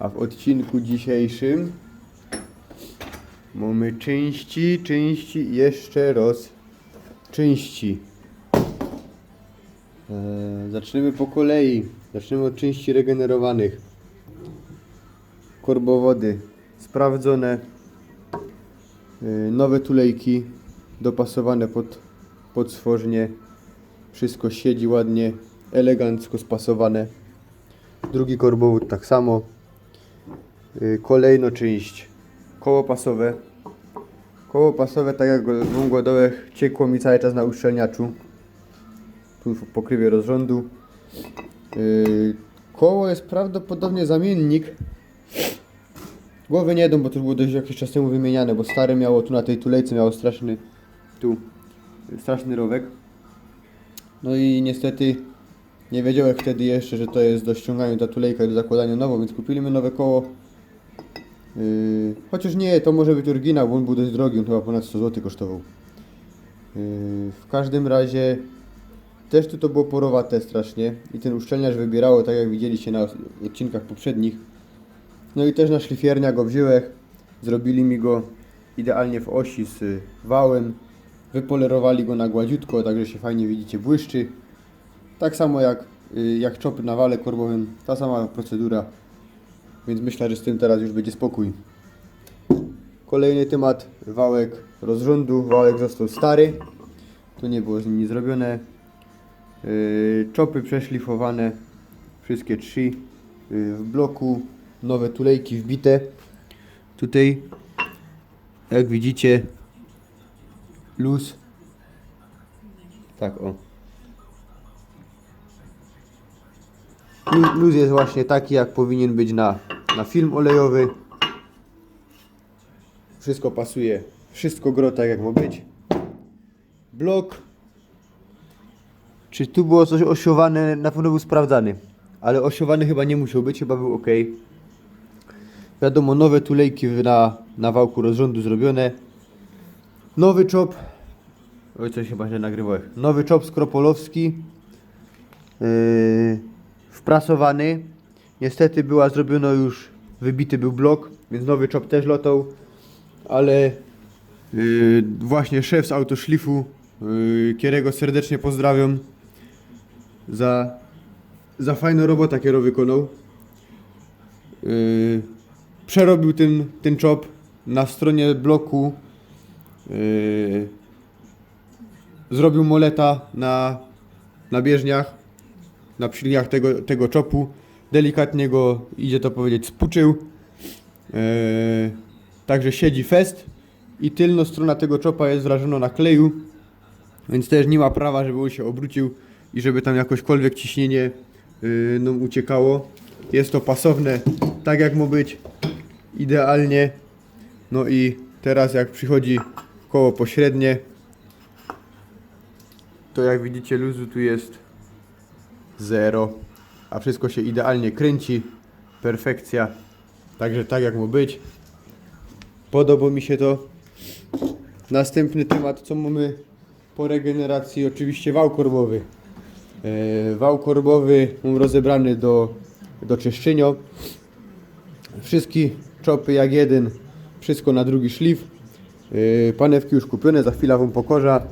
A w odcinku dzisiejszym mamy części, części jeszcze raz części. Eee, zaczniemy po kolei. Zaczniemy od części regenerowanych. Korbowody sprawdzone. Eee, nowe tulejki dopasowane pod, pod stworzenie. Wszystko siedzi ładnie, elegancko spasowane. Drugi korbowód tak samo. Yy, Kolejno część koło pasowe. Koło pasowe, tak jak w ungładołach, ciekło mi cały czas na uszczelniaczu. Tu w pokrywie rozrządu. Yy, Koło jest prawdopodobnie zamiennik. Głowy nie jdą, bo to było dość jakiś czas temu wymieniane, bo stare miało tu na tej tulejce miało straszny tu straszny rowek. No i niestety nie wiedziałem wtedy jeszcze, że to jest do ściągania ta tulejka i do zakładania nową, więc kupiliśmy nowe koło. Yy, chociaż nie, to może być oryginał, bo on był dość drogi, on chyba ponad 100 zł kosztował. Yy, w każdym razie też tu to było porowate strasznie i ten uszczelniacz wybierało, tak jak widzieliście na odcinkach poprzednich. No i też na szlifiernia go wziąłem, zrobili mi go idealnie w osi z wałem, wypolerowali go na gładziutko, także się fajnie widzicie błyszczy. Tak samo jak, y, jak czopy na wale korbowym, ta sama procedura, więc myślę, że z tym teraz już będzie spokój. Kolejny temat, wałek rozrządu, wałek został stary, tu nie było z nim nic zrobione. Yy, czopy przeszlifowane, wszystkie trzy yy, w bloku, nowe tulejki wbite. Tutaj, jak widzicie, luz. Tak o. Luz jest właśnie taki, jak powinien być na, na film olejowy. Wszystko pasuje, wszystko gro tak jak ma być. Blok. Czy tu było coś osiowane? Na pewno był sprawdzany. Ale osiowany chyba nie musiał być, chyba był ok. Wiadomo, nowe tulejki na, na wałku rozrządu zrobione. Nowy czop. Oj, coś chyba się nagrywałem. Nowy czop skropolowski. Yy, wprasowany. Niestety była zrobiona już, wybity był blok, więc nowy czop też lotał. Ale yy, właśnie szef z autoszlifu, yy, którego serdecznie pozdrawiam za, za fajną robotę, którą wykonał. Yy, przerobił ten, ten czop na stronie bloku. Yy, zrobił moleta na, na bieżniach, na przyliach tego, tego czopu. Delikatnie go, idzie to powiedzieć, spuczył. Yy, także siedzi fest i tylna strona tego czopa jest wrażona na kleju, więc też nie ma prawa, żeby on się obrócił i żeby tam jakośkolwiek ciśnienie yy, nam uciekało. Jest to pasowne tak jak ma być, idealnie. No i teraz jak przychodzi koło pośrednie, to jak widzicie luzu tu jest zero, a wszystko się idealnie kręci, perfekcja, także tak jak ma być. Podoba mi się to. Następny temat, co mamy po regeneracji, oczywiście wał korbowy. E, wał korbowy mam rozebrany do, do czyszczenia. Wszystkie czopy jak jeden, wszystko na drugi szlif. Yy, panewki już kupione, za chwilę wam pokorza.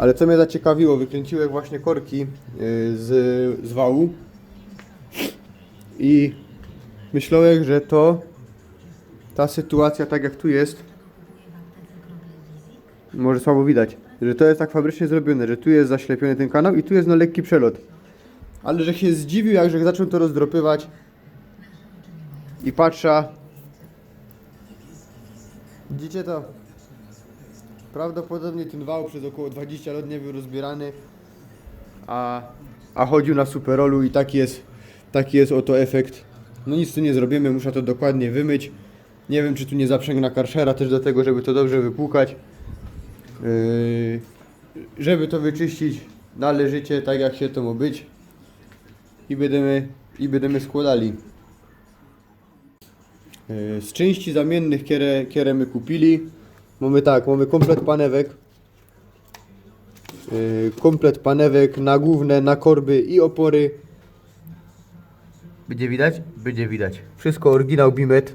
Ale co mnie zaciekawiło, wykręciłem właśnie korki yy, z, z wału i myślałem, że to ta sytuacja tak jak tu jest, może słabo widać, że to jest tak fabrycznie zrobione, że tu jest zaślepiony ten kanał i tu jest no lekki przelot. Ale że się zdziwił, jak że zaczął to rozdropywać i patrza. Widzicie to? Prawdopodobnie ten wał przez około 20 lat nie był rozbierany, a, a chodził na superolu i taki jest, taki jest oto efekt. No nic tu nie zrobimy, muszę to dokładnie wymyć. Nie wiem, czy tu nie zaprzęgna karszera też do tego, żeby to dobrze wypłukać. Yy, żeby to wyczyścić należycie, tak jak się to ma być. I będziemy, i będziemy składali. Yy, Z części zamiennych, które, które my kupili, mamy tak, mamy komplet panewek. Yy, Komplet panewek na główne, na korby i opory. Będzie widać? Będzie widać. Wszystko oryginał Bimet.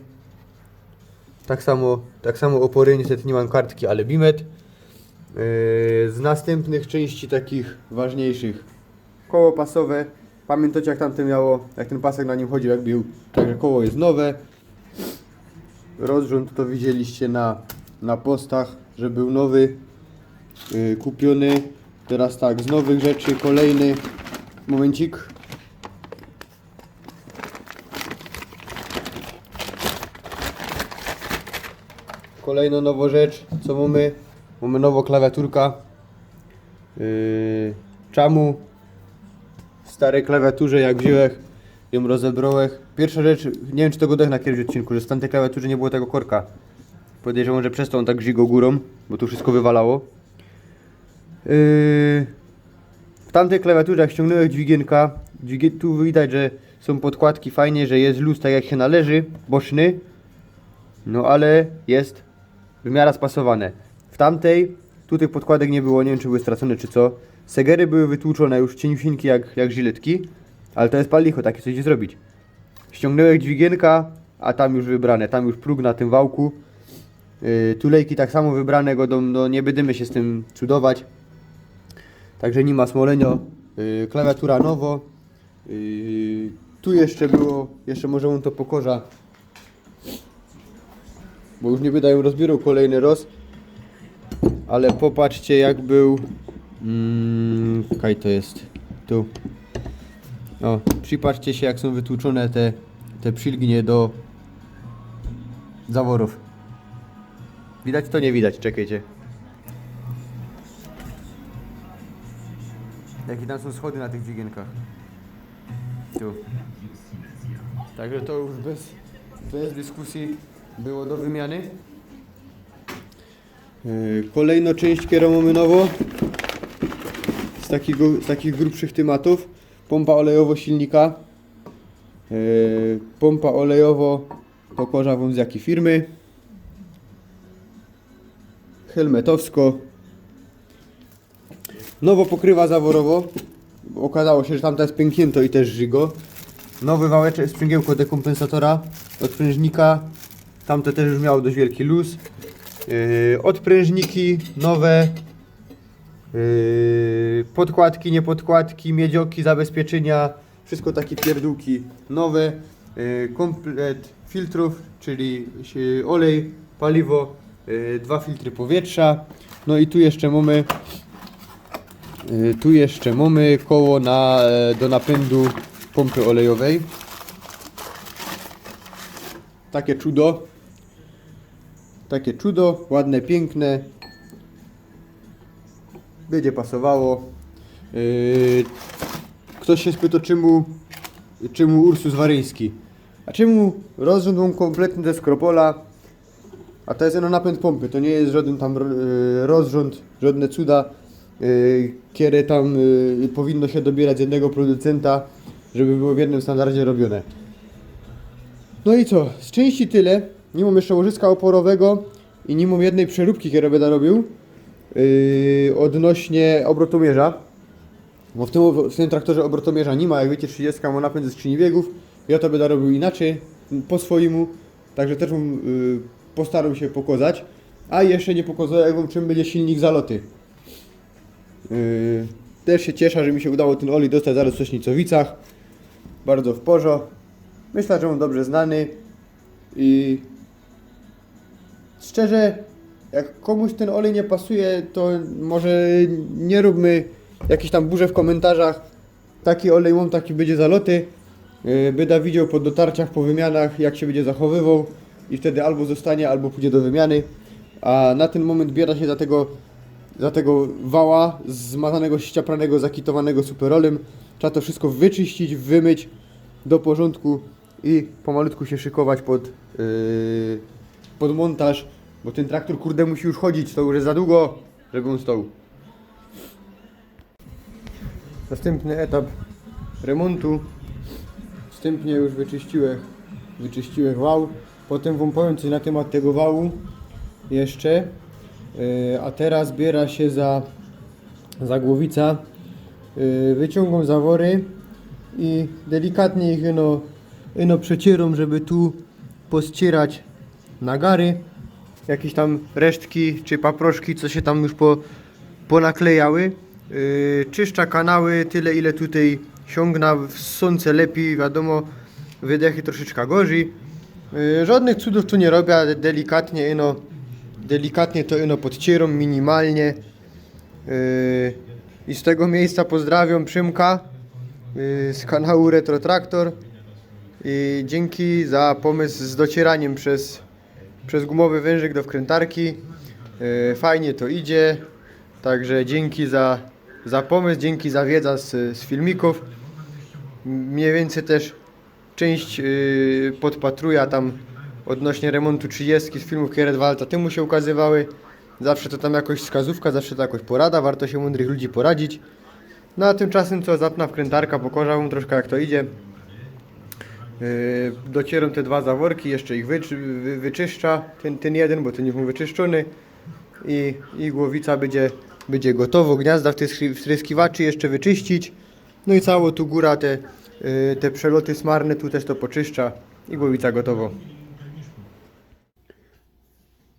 Tak samo, tak samo opory, niestety nie mam kartki, ale Bimet. Yy, z następnych części takich ważniejszych. Koło pasowe. Pamiętacie jak tamte miało, jak ten pasek na nim chodził, jak bił. Także koło jest nowe. Rozrząd to widzieliście na, na postach, że był nowy, yy, kupiony. Teraz tak, z nowych rzeczy kolejny. Momencik. Kolejna nowa rzecz, co mamy? Mamy nową klawiaturka. Yy, czamu. W starej klawiaturze jak wziąłem, ją rozebrałem. Pierwsza rzecz, nie wiem czy tego dech na kiedyś odcinku, że z tamtej klawiaturze nie było tego korka. Podejrzewam, że przez to on tak żygo górą, bo tu wszystko wywalało. Yy, w tamtej klawiaturze jak ściągnąłem dźwigienka, dźwigie, tu widać, że są podkładki fajnie, że jest luz tak jak się należy, boczny. No ale jest w miarę spasowane. W tamtej, tu tych podkładek nie było, nie wiem czy były stracone czy co. Segery były wytłuczone już cieniusieńkie jak, jak żyletki, ale to jest palicho, takie coś zrobić. Ściągnąłem dźwigienka, a tam już wybrane, tam już próg na tym wałku. Yy, tulejki tak samo wybrane, go do, nie będziemy się z tym cudować. Także nie ma smolenio. Yy, klawiatura nowo. Yy, tu jeszcze było, jeszcze może on to pokorza. Bo już nie wydają rozbioru kolejny roz. Ale popatrzcie jak był. Mm, kaj to jest? Tu. O, przypatrzcie się jak są wytłuczone te, te przilgnie do zaworów. Widać to? Nie widać, czekajcie. Jakie tam są schody na tych dźwigienkach. Tu. Także to już bez, bez dyskusji było do wymiany. Yy, Kolejną część kierowamy nowo. Z, takiego, z takich grubszych tematów. Pompa olejowo silnika. Yy, Pompa olejowo pokorza wam z jakiej firmy. Helmetowsko. Nowo pokrywa zaworowo. Okazało się, że tamta jest pęknięto i też żygo. Nowy wałeczek, sprzęgiełko dekompensatora, odprężnika. Tamte też już miało dość wielki luz. Yy, odprężniki nowe. Yy, podkładki, niepodkładki, miedzioki, zabezpieczenia. Wszystko takie pierdółki nowe. Yy, komplet filtrów, czyli yy, olej, paliwo, dwa filtry powietrza. No i tu jeszcze mamy Y, Tu jeszcze mamy koło na, e, do napędu pompy olejowej. Takie czudo. Takie czudo, ładne, piękne. Będzie pasowało. Yy, Ktoś się spytał, czemu, czemu Ursus Waryński? A czemu rozrząd kompletny to jest Kropola, a to jest no napęd pompy, to nie jest żaden tam yy, rozrząd, żadne cuda. Kiery tam yy, powinno się dobierać z jednego producenta, żeby było w jednym standardzie robione. No i co? Z części tyle. Nie mam jeszcze łożyska oporowego i nie mam jednej przeróbki, którą będę robił yy, odnośnie obrotomierza. Bo w tym, w tym traktorze obrotomierza nie ma, jak wiecie 30 ma napęd ze skrzyni biegów. Ja to będę robił inaczej, po swojemu. Także też wam, yy, postaram się pokazać. A jeszcze nie pokazałem wam czym będzie silnik zaloty. Yy, też się cieszę, że mi się udało ten olej dostać zaraz w Sośnicowicach. Bardzo w porządku. Myślę, że on dobrze znany i szczerze, jak komuś ten olej nie pasuje, to może nie róbmy jakichś tam burze w komentarzach. Taki olej mam, taki będzie zaloty. Yy, Będę widział po dotarciach, po wymianach, jak się będzie zachowywał i wtedy albo zostanie, albo pójdzie do wymiany. A na ten moment biera się za tego, za tego wała zmazanego, ściapranego, zakitowanego superolem. Trzeba to wszystko wyczyścić, wymyć do porządku i pomalutku się szykować pod, yy, pod montaż, bo ten traktor kurde musi już chodzić, to już jest za długo, żeby on stał. Następny etap remontu. Wstępnie już wyczyściłem, wyczyściłem wał. Potem wam powiem coś na temat tego wału jeszcze. Yy, a teraz biera się za, za głowica. Yy, wyciągam zawory i delikatnie ich no, no przecierom, żeby tu pościerać nagary, jakieś tam resztki czy paproszki, co się tam już po, ponaklejały. Yy, czyszcza kanały tyle, ile tutaj siągna, w sące lepiej, wiadomo, wydechy troszeczkę gorzej. Yy, żadnych cudów tu nie robię, delikatnie ino, delikatnie to ino podcieram, minimalnie. Yy, I z tego miejsca pozdrawiam Przymka yy, z kanału Retro Traktor. I dzięki za pomysł z docieraniem przez, przez gumowy wężyk do wkrętarki. Fajnie to idzie. Także dzięki za, za pomysł, dzięki za wiedzę z, z filmików. Mniej więcej też część yy, podpatruja tam odnośnie remontu 30 z filmów, które dwa lata temu się ukazywały. Zawsze to tam jakoś wskazówka, zawsze to jakoś porada, warto się mądrych ludzi poradzić. No a tymczasem co, zapna wkrętarka, wam troszkę jak to idzie. Yy, docieram te dwa zaworki, jeszcze ich wyczy, wy, wyczyszcza, ten, ten jeden, bo ten już był wyczyszczony i, i głowica będzie, będzie gotowo, gniazda w wtryskiwaczy jeszcze wyczyścić. No i cało tu góra te, te przeloty smarne, tu też to poczyszcza i głowica gotowo.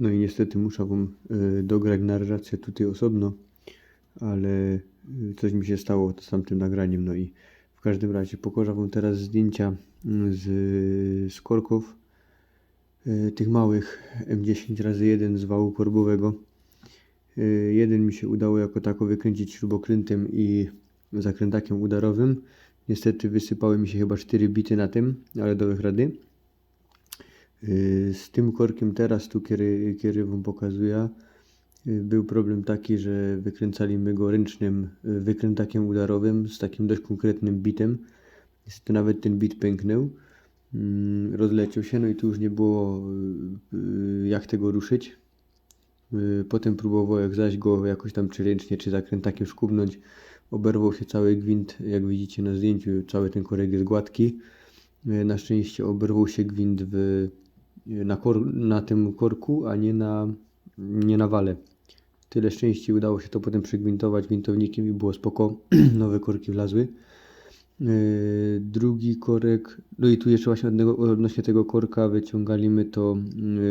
No i niestety muszę wam y, dograć narrację tutaj osobno, ale y, coś mi się stało z tamtym nagraniem, no i w każdym razie pokażę wam teraz zdjęcia mm, z, z korków y, tych małych M10 razy 1 z wału korbowego. Y, jeden mi się udało jako tako wykręcić śrubokrętem i zakrętakiem udarowym. Niestety wysypały mi się chyba 4 bity na tym, ale do rady. Y, Z tym korkiem teraz, tu kiedy, kiedy Wam pokazuję, y, był problem taki, że wykręcaliśmy go ręcznym y, wykrętakiem udarowym z takim dość konkretnym bitem. Niestety nawet ten bit pęknął, mm, rozleciał się, no i tu już nie było jak tego ruszyć. Potem próbowałem zaś go jakoś tam czy ręcznie, czy zakrętakiem szkubnąć. Oberwał się cały gwint, jak widzicie na zdjęciu, cały ten korek jest gładki. E, Na szczęście oberwał się gwint w, na, kor, na tym korku, a nie na, nie na wale. Tyle szczęścia udało się to potem przygwintować gwintownikiem i było spoko. Nowe korki wlazły. E, Drugi korek, no i tu jeszcze właśnie odnośnie tego korka wyciągaliśmy to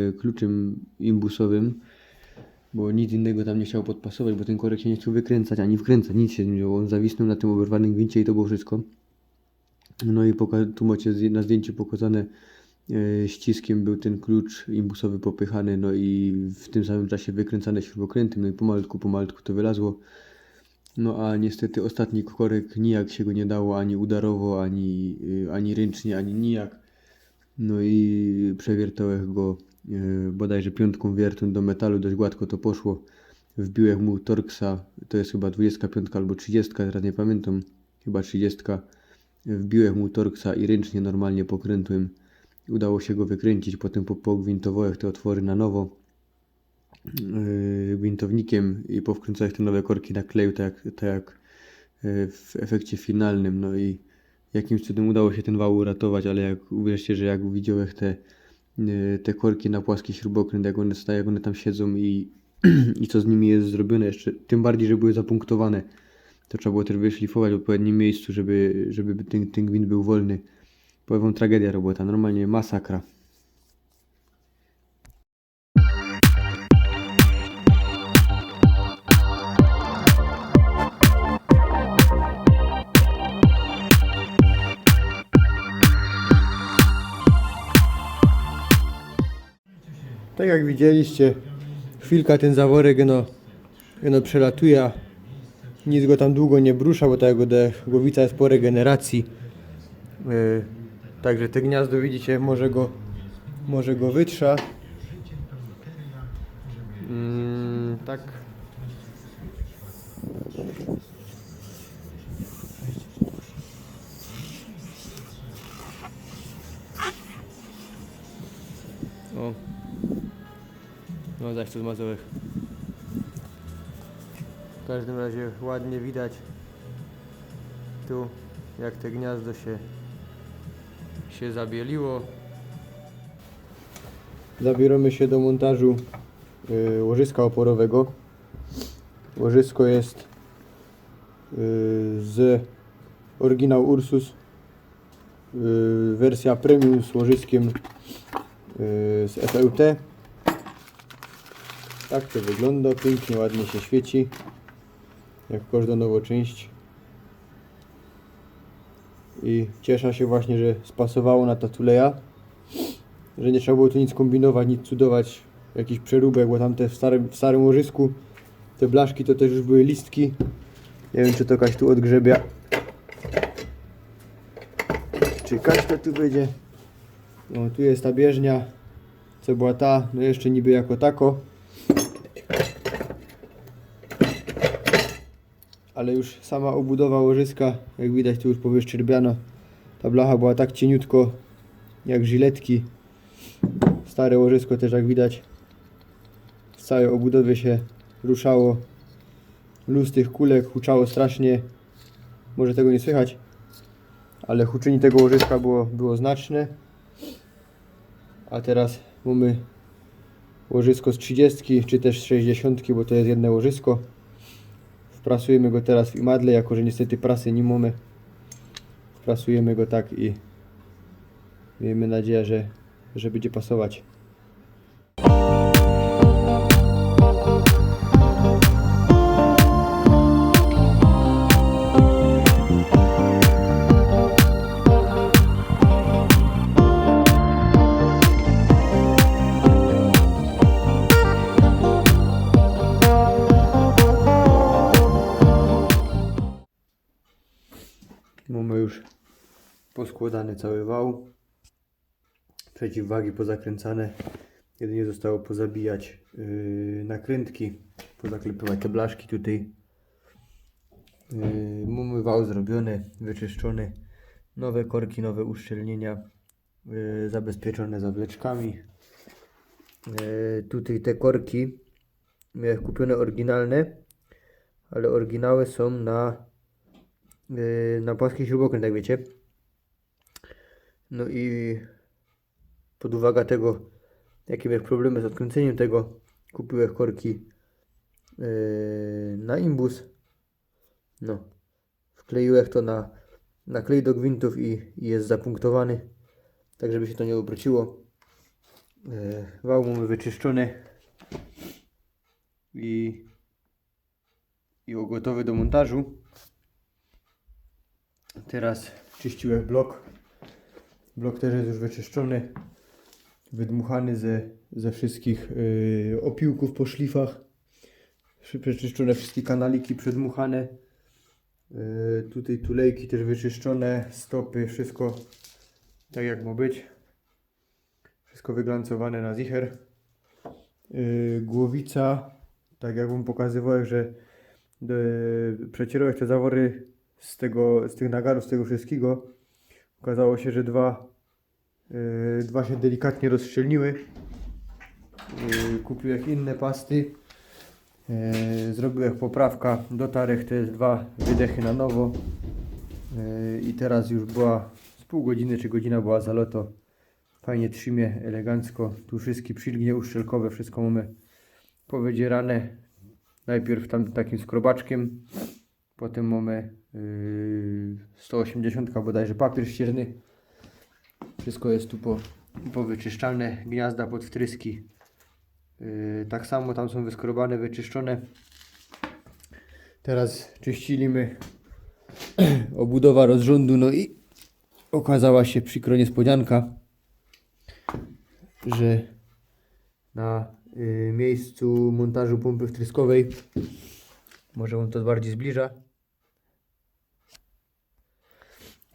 e, kluczem imbusowym, bo nic innego tam nie chciał podpasować, bo ten korek się nie chciał wykręcać ani wkręcać, nic się nie działo. On zawisnął na tym oberwanym gwincie i to było wszystko. No i tu macie na zdjęciu pokazane e, ściskiem był ten klucz imbusowy popychany, no i w tym samym czasie wykręcane śrubokrętem, no i pomalutku, pomalutku to wylazło. No a niestety ostatni korek nijak się go nie dało, ani udarowo, ani, y, ani ręcznie, ani nijak. No i przewiertałem go bodajże piątką wiertą do metalu, dość gładko to poszło. Wbiłem mu Torxa, to jest chyba 25 albo 30, teraz nie pamiętam, chyba 30. Wbiłem mu Torxa i ręcznie normalnie pokrętłem. Udało się go wykręcić, potem po- pogwintowałem te otwory na nowo yy, gwintownikiem i powkręcałem te nowe korki na kleju, tak tak jak yy, w efekcie finalnym. No i jakimś cudem udało się ten wał uratować, ale jak uwierzcie, że jak widziałem te, te korki na płaski śrubokręt, jak one jak one tam siedzą i, i co z nimi jest zrobione jeszcze, tym bardziej, że były zapunktowane to trzeba było też wyszlifować w odpowiednim miejscu, żeby, żeby ten, ten gwint był wolny. Powiem tragedia robota, normalnie masakra. Tak jak widzieliście, chwilka ten zaworek no, no przelatuje, nic go tam długo nie brusza, bo ta jego głowica jest po regeneracji. Yy, także te gniazdo widzicie, może go, może go wytrza. Mm, tak. No zaś to z mazołek. W każdym razie ładnie widać tu jak te gniazdo się się zabieliło. Zabieramy się do montażu y, łożyska oporowego. Łożysko jest y, z oryginał Ursus yy, wersja premium z łożyskiem yy, z FLT. Tak to wygląda, pięknie, ładnie się świeci. Jak każda nowa część. I cieszę się właśnie, że spasowało na Tatuleja. Że nie trzeba było tu nic kombinować, nic cudować, jakiś przeróbek, bo tamte w starym, w starym łożysku te blaszki to też już były listki. Nie wiem czy to jakaś tu odgrzebia. Czy kaśka tu będzie? No tu jest ta bieżnia. Co była ta? No jeszcze niby jako tako. Ale już sama obudowa łożyska, jak widać tu już powyszczerbiano. Ta blacha była tak cieniutko jak żyletki. Stare łożysko też jak widać w całej obudowie się ruszało. Luz tych kulek huczało strasznie. Może tego nie słychać, ale huczenie tego łożyska było, było znaczne. A teraz mamy łożysko z 30 czy też z 60, bo to jest jedno łożysko. Wprasujemy go teraz w imadle, jako że niestety prasy nie mamy. Wprasujemy go tak i miejmy nadzieję, że, że będzie pasować. Poskładany cały wał. Przeciwwagi pozakręcane. Jedynie zostało pozabijać yy, nakrętki, pozaklepywać te blaszki tutaj. Yy, mamy wał zrobiony, wyczyszczony. Nowe korki, nowe uszczelnienia yy, zabezpieczone zawleczkami. Yy, tutaj te korki miałem kupione oryginalne, ale oryginały są na yy, na płaski śrubokręt, jak wiecie. No i pod uwagę tego, jakie miałem problemy z odkręceniem tego, kupiłem korki yy, na imbus. No, wkleiłem to na, na klej do gwintów i, i jest zapunktowany, tak żeby się to nie obróciło. Yy, wał mamy wyczyszczony i, i gotowy do montażu. Teraz czyściłem blok. Blok też jest już wyczyszczony, wydmuchany ze, ze wszystkich yy, opiłków po szlifach. Przeczyszczone wszystkie kanaliki przedmuchane. Yy, tutaj tulejki też wyczyszczone, stopy, wszystko tak jak ma być. Wszystko wyglancowane na zicher. Yy, głowica, tak jak wam pokazywałem, że yy, przecierałem te zawory z tego, z tych nagarów, z tego wszystkiego. Okazało się, że dwa, yy, dwa się delikatnie rozszczelniły. Yy, kupiłem inne pasty. Yy, zrobiłem poprawka do tarech, to dwa wydechy na nowo. Yy, I teraz już była z pół godziny czy godzina była za loto. Fajnie trzymie, elegancko. Tu wszystkie przilgnie uszczelkowe, wszystko mamy powydzierane. Najpierw tam takim skrobaczkiem, potem mamy yy, 180 bodajże papier ścierny. Wszystko jest tu po, powyczyszczalne, gniazda pod wtryski. Yy, tak samo tam są wyskrobane, wyczyszczone. Teraz czyściliśmy obudowa rozrządu, no i okazała się przykro niespodzianka, że na y, miejscu montażu pompy wtryskowej, może on to bardziej zbliża,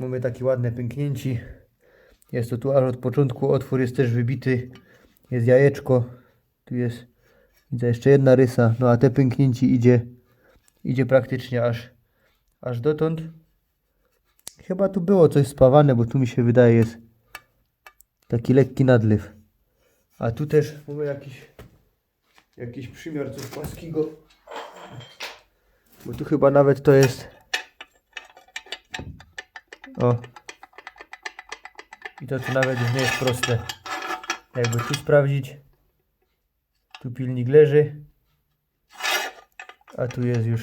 mamy takie ładne pęknięci. Jest to tu aż od początku, otwór jest też wybity, jest jajeczko, tu jest widzę jeszcze jedna rysa, no a te pęknięci idzie, idzie praktycznie aż, aż dotąd. Chyba tu było coś spawane, bo tu mi się wydaje jest taki lekki nadlew. A tu też mamy jakiś, jakiś przymiar coś płaskiego. Bo tu chyba nawet to jest. O. I to tu nawet nie jest proste. Jakby tu sprawdzić. Tu pilnik leży. A tu jest już.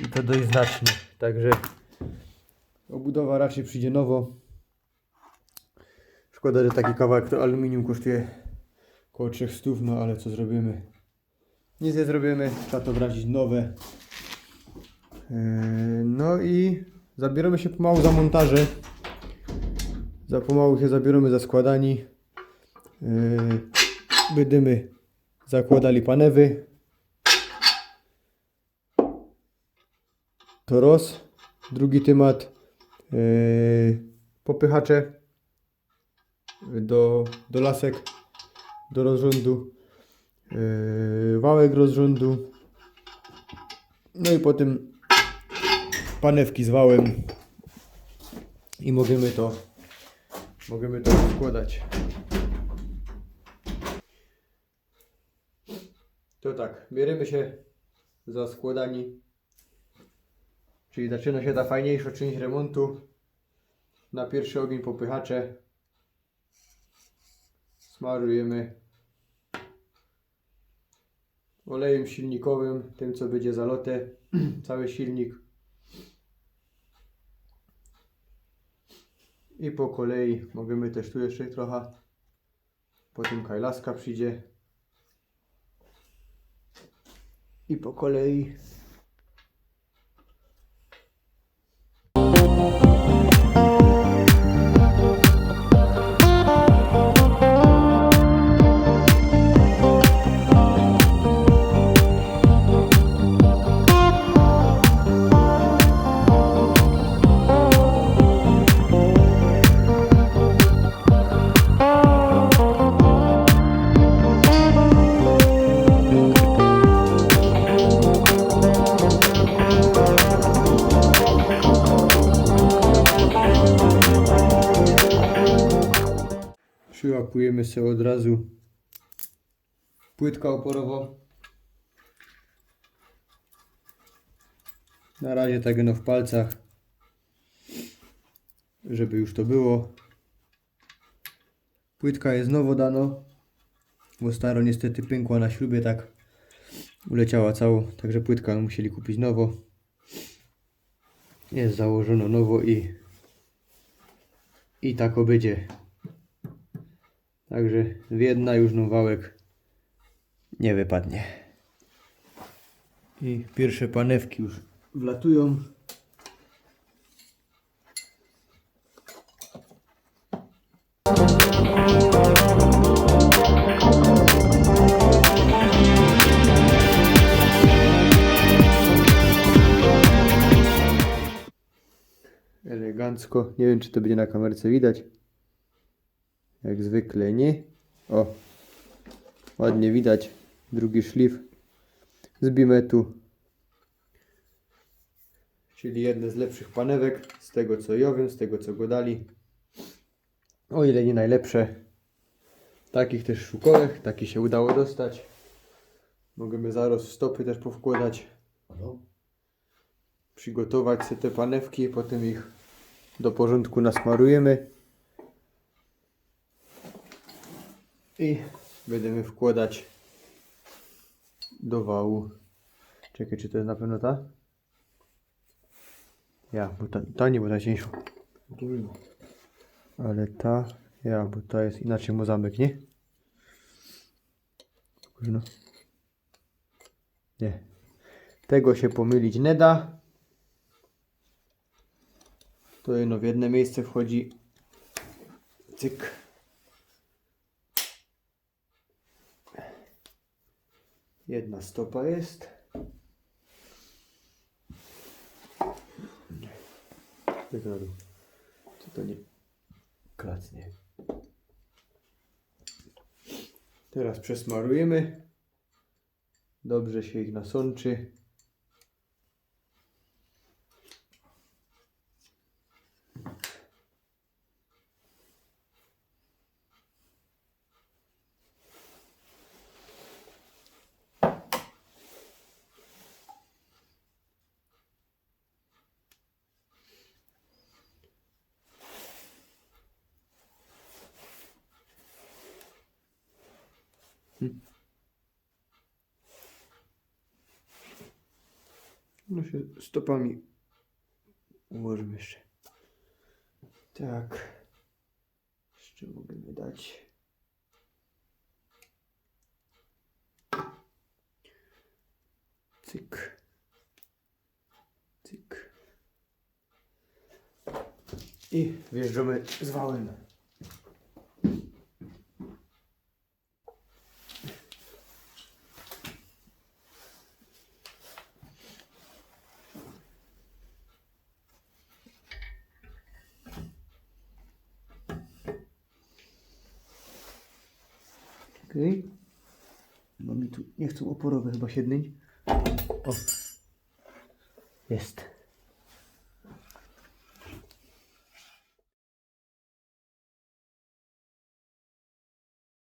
I to dość znacznie. Także Obudowa raczej przyjdzie nowo. Szkoda, że taki kawałek to aluminium kosztuje około 300, no ale co zrobimy? Nic nie zrobimy, trzeba to wrazić nowe. Yy, No i zabieramy się pomału za montaże. Za pomału się zabieramy za składani. Yy, Będziemy zakładali panewy. To roz. Drugi temat. Yy, popychacze do, do lasek, do rozrządu. Yy, wałek rozrządu. No i potem panewki z wałem. I możemy to możemy to składać. To tak, bierzemy się za składani. Czyli zaczyna się ta fajniejsza część remontu. Na pierwszy ogień popychacze. Smarujemy olejem silnikowym, tym co będzie zalotę, cały silnik. I po kolei możemy też tu jeszcze trochę. Potem kajlaska przyjdzie. I po kolei. Płytka oporowo. Na razie tak no w palcach, żeby już to było. Płytka jest nowo dano, bo staro niestety pękła na śrubie tak uleciała cało, także płytka musieli kupić nowo. Jest założono nowo i i tak będzie. Także jedna już no wałek nie wypadnie. I pierwsze panewki już wlatują. Elegancko. Nie wiem, czy to będzie na kamerce widać. Jak zwykle nie. O, ładnie widać. Drugi szlif z bimetu. Czyli jedne z lepszych panewek z tego co ja wiem, z tego co go dali. O ile nie najlepsze. Takich też szukałem, taki się udało dostać. Możemy zaraz stopy też powkładać. Przygotować sobie te panewki, potem ich do porządku nasmarujemy. I będziemy wkładać do wału. Czekaj, czy to jest na pewno ta? Ja, bo ta, ta nie, bo ta cieńsza. Ale ta, ja, bo ta jest inaczej mu zamek, nie? Nie. Tego się pomylić nie da. To jedno w jedno miejsce wchodzi. Cyk. Jedna stopa jest. Dół. Co to nie klacnie. Teraz przesmarujemy. Dobrze się ich nasączy. No się stopami ułożymy jeszcze. Tak. Jeszcze możemy dać. Cyk. Cyk. I wjeżdżamy z wałem. Okej. Bo mi tu oporowe chyba siedmić. O. Jest.